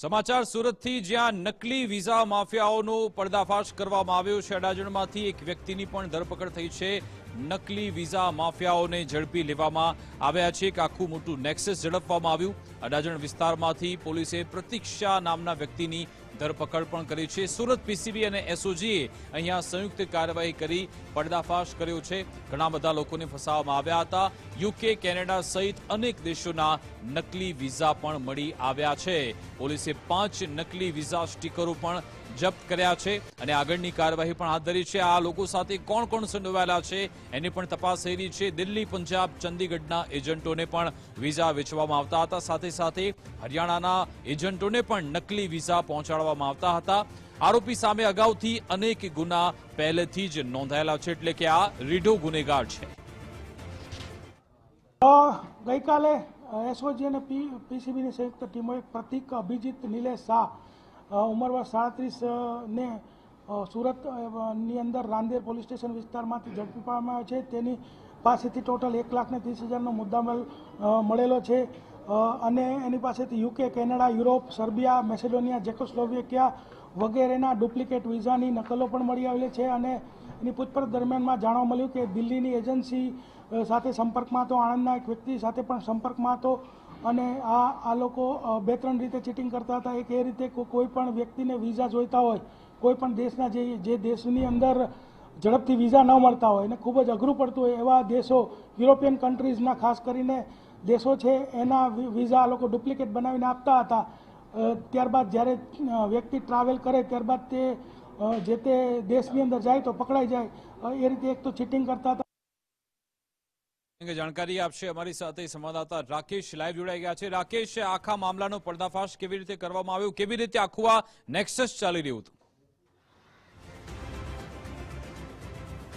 સમાચાર સુરતથી જ્યાં નકલી વિઝા માફિયાઓનો પર્દાફાશ કરવામાં આવ્યો છે, અડાજણમાંથી એક વ્યક્તિની પણ ધરપકડ થઈ છે. નકલી વિઝા માફિયાઓને ઝડપી લેવામાં આવ્યા છે એક આખું મોટું નેક્સસ ઝડપવામાં આવ્યું. અડાજણ વિસ્તારમાંથી પોલીસે પ્રતીક્ષા નામના વ્યક્તિની ધરપકડ પણ કરી છે. સુરત પીસીબી અને એસઓજીએ અહીંયા સંયુક્ત કાર્યવાહી કરી પર્દાફાશ કર્યો છે. ઘણા બધા લોકોને ફસાવવામાં આવ્યા હતા. યુકે, કેનેડા સહિત અનેક દેશોના નકલી વિઝા પણ મળી આવ્યા છે. પોલીસે પાંચ નકલી વિઝા સ્ટીકરો પણ જપ્ત કર્યા છે અને આગળની કાર્યવાહી પણ હાથ ધરી છે. આ લોકો સાથે કોણ કોણ સંડોવાયેલા છે એની પણ તપાસ થઈ રહી છે. દિલ્હી, પંજાબ, ચંદીગઢના એજન્ટોને પણ વિઝા વેચવામાં આવતા હતા. સાથે સાથે હરિયાણાના એજન્ટોને પણ નકલી વિઝા પહોંચાડવામાં આવતા હતા. આરોપી સામે અગાઉથી અનેક ગુના પહેલેથી જ નોંધાયેલા છે એટલે કે આ રીઢો ગુનેગાર છે. ગઈકાલે એસઓજી અને પીસીબીની સંયુક્ત ટીમોએ પ્રતિક અભિજીત નિલેશ શાહ અ, સાડત્રીસને વર્ષ સાડત્રીસ ને અ, સુરતની અંદર રાંદેર પોલીસ સ્ટેશન વિસ્તારમાંથી ઝડપી પાડવામાં આવ્યો છે. તેની પાસેથી ટોટલ એક લાખ ને ત્રીસ હજારનો મુદ્દામાલ મળેલો છે. અને એની પાસેથી UK Canada Europe Serbia Macedonia Czechoslovakia વગેરેના ડુપ્લિકેટ વિઝાની નકલો પણ મળી આવેલી છે અને એની પૂછપરછ દરમિયાનમાં જાણવા મળ્યું કે દિલ્હીની એજન્સી સાથે સંપર્કમાં હતો. આણંદના એક વ્યક્તિ સાથે પણ સંપર્કમાં હતો. અને આ આ લોકો બે ત્રણ રીતે ચીટિંગ કરતા હતા. એક એ રીતે કોઈ પણ વ્યક્તિને વિઝા જોઈતા હોય, કોઈ પણ દેશના જે જે દેશની અંદર ઝડપથી વિઝા ન મળતા હોય અને ખૂબ જ અઘરું પડતું હોય એવા દેશો યુરોપિયન કન્ટ્રીઝના ખાસ કરીને દેશો છે, એના વિઝા આ લોકો ડુપ્લિકેટ બનાવીને આપતા હતા. ત્યારબાદ જ્યારે વ્યક્તિ ટ્રાવેલ કરે, ત્યારબાદ તે જે તે દેશની અંદર જાય તો પકડાઈ જાય. એ રીતે એક તો ચીટિંગ કરતા હતા. અંગે જાણકારી આપશે અમારી સાથે સંવાદદાતા રાકેશ લાઈવ જોડાઈ ગયા છે. રાકેશ, આખા મામલાનો પર્દાફાશ કેવી રીતે કરવામાં આવ્યો? કેવી રીતે આખું આ નેક્સસ ચાલી રહ્યું હતું?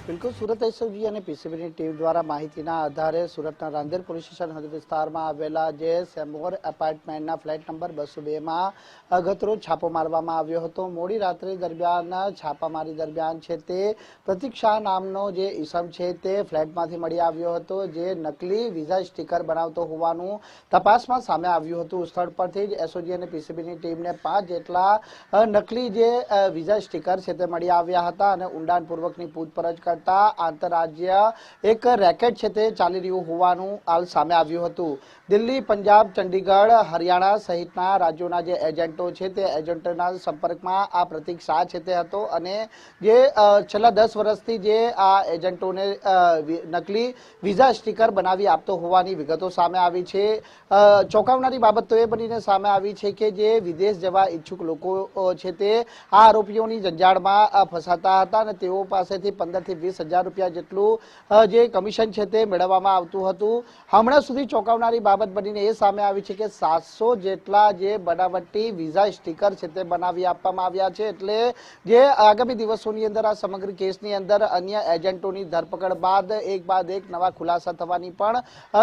બિલકુલ સુરત એસઓજી અને પીસીબીની ટીમ દ્વારા માહિતીના આધારે સુરતના રાંદેર પોલીસ સ્ટેશન હદ વિસ્તારમાં આવેલા જે સેમોર એપાર્ટમેન્ટના ફ્લેટ નંબર બસો બેમાં અગતરો છાપો મારવામાં આવ્યો હતો. મોડી રાત્રે દરમિયાન છાપામારી દરમિયાન છે તે પ્રતિક્ષા નામનો જે ઈસમ છે તે ફ્લેટમાંથી મળી આવ્યો હતો, જે નકલી વિઝા સ્ટીકર બનાવતો હોવાનું તપાસમાં સામે આવ્યું હતું. સ્થળ પરથી જ એસઓજી અને પીસીબીની ટીમને પાંચ જેટલા નકલી જે વિઝા સ્ટીકર છે તે મળી આવ્યા હતા અને ઊંડાણપૂર્વકની પૂછપરછ કરતા આંતરરાજ્ય એક રેકેટ છે તે ચાલી રહ્યું હોવાનું હાલ સામે આવ્યું હતું. દિલ્હી, પંજાબ, ચંડીગઢ, હરિયાણા સહિતના રાજ્યોના જે એજન્ટો છે તે એજન્ટોના સંપર્કમાં આ પ્રતિક શાહ છે તે હતો અને જે છેલ્લા દસ વર્ષથી જે આ એજન્ટોને નકલી વિઝા સ્ટીકર બનાવી આપતો હોવાની વિગતો સામે આવી છે. ચોંકાવનારી બાબત તો એ બનીને સામે આવી છે કે જે વિદેશ જવા ઈચ્છુક લોકો છે તે આ આરોપીઓની જંજાળમાં ફસાતા હતા અને તેઓ પાસેથી પંદરથી વીસ હજાર રૂપિયા જેટલું જે કમિશન છે તે મેળવવામાં આવતું હતું. હમણાં સુધી ચોંકાવનારી બાબત બનીને એ સામે આવી છે કે સાતસો જેટલા જે બનાવટી વિઝા સ્ટીકર છે તે બનાવી આપવામાં આવ્યા છે. એટલે જે આગામી દિવસોની અંદર આ સમગ્ર કેસની અંદર અન્ય એજન્ટોની ધરપકડ બાદ એક બાદ એક નવા ખુલાસા થવાની પણ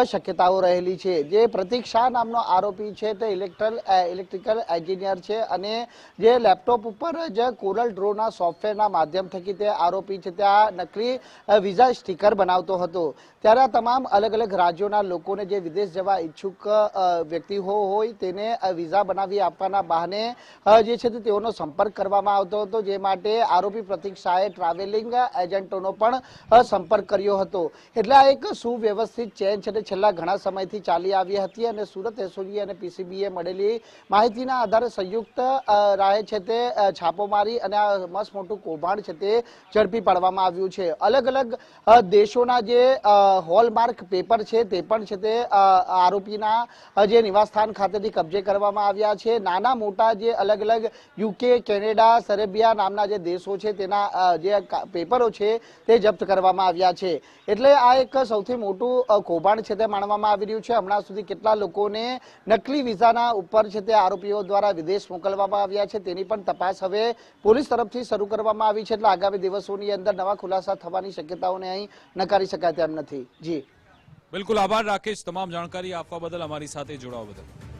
શક્યતાઓ રહેલી છે. જે પ્રતિક્ષા નામનો આરોપી છે તે ઇલેક્ટ્રલ ઇલેક્ટ્રિકલ એન્જિનિયર છે અને જે લેપટોપ ઉપર જ કોરલ ડ્રોના સોફ્ટવેરના માધ્યમ થકી તે આરોપી છે. નકલી અ, વિઝા સ્ટીકર બનાવતો હતો. ત્યારે આ તમામ અલગ અલગ રાજ્યોના લોકોને જે વિદેશ જવા ઈચ્છુક વ્યક્તિ હોય તેને વિઝા બનાવી આપવાના બહાને જે છે તેઓનો સંપર્ક કરવામાં આવતો હતો જે માટે આરોપી પ્રતિક શાહે ટ્રાવેલિંગ એજન્ટોનો પણ સંપર્ક કર્યો હતો. એટલે આ એક સુવ્યવસ્થિત ચેન છે તે છેલ્લા ઘણા સમયથી ચાલી આવી હતી અને સુરત એસઓજી અને પીસીબીએ મળેલી માહિતીના આધારે સંયુક્ત રાહે છે તે છાપો મારી અને આ મસ્ત મોટું કૌભાંડ છે તે ઝડપી પાડવામાં આવ્યું છે. અલગ અલગ દેશોના જે હોલમાર્ક પેપર છે તે પણ છે તે આરોપીના જે નિવાસસ્થાન ખાતેથી કબજે કરવામાં આવ્યા છે. નાના મોટા જે અલગ અલગ યુકે, કેનેડા, સરેબિયા નામના જે દેશો છે તેના જે પેપરો છે તે જપ્ત કરવામાં આવ્યા છે. એટલે આ એક સૌથી મોટું કૌભાંડ છે તે માનવામાં આવી રહ્યું છે. હમણાં સુધી કેટલા લોકોને નકલી વિઝાના ઉપર છે તે આરોપીઓ દ્વારા વિદેશ મોકલવામાં આવ્યા છે તેની પણ તપાસ હવે પોલીસ તરફથી શરૂ કરવામાં આવી છે. એટલે આગામી દિવસોની અંદર નવા ખુલાસા થવાની શક્યતાઓને અહીં નકારી શકાય તેમ નથી. જી. બિલકુલ આભાર, રાકેશ. તમામ જાણકારી આપવા બદલ અમારી સાથે જોડાવા બદલ.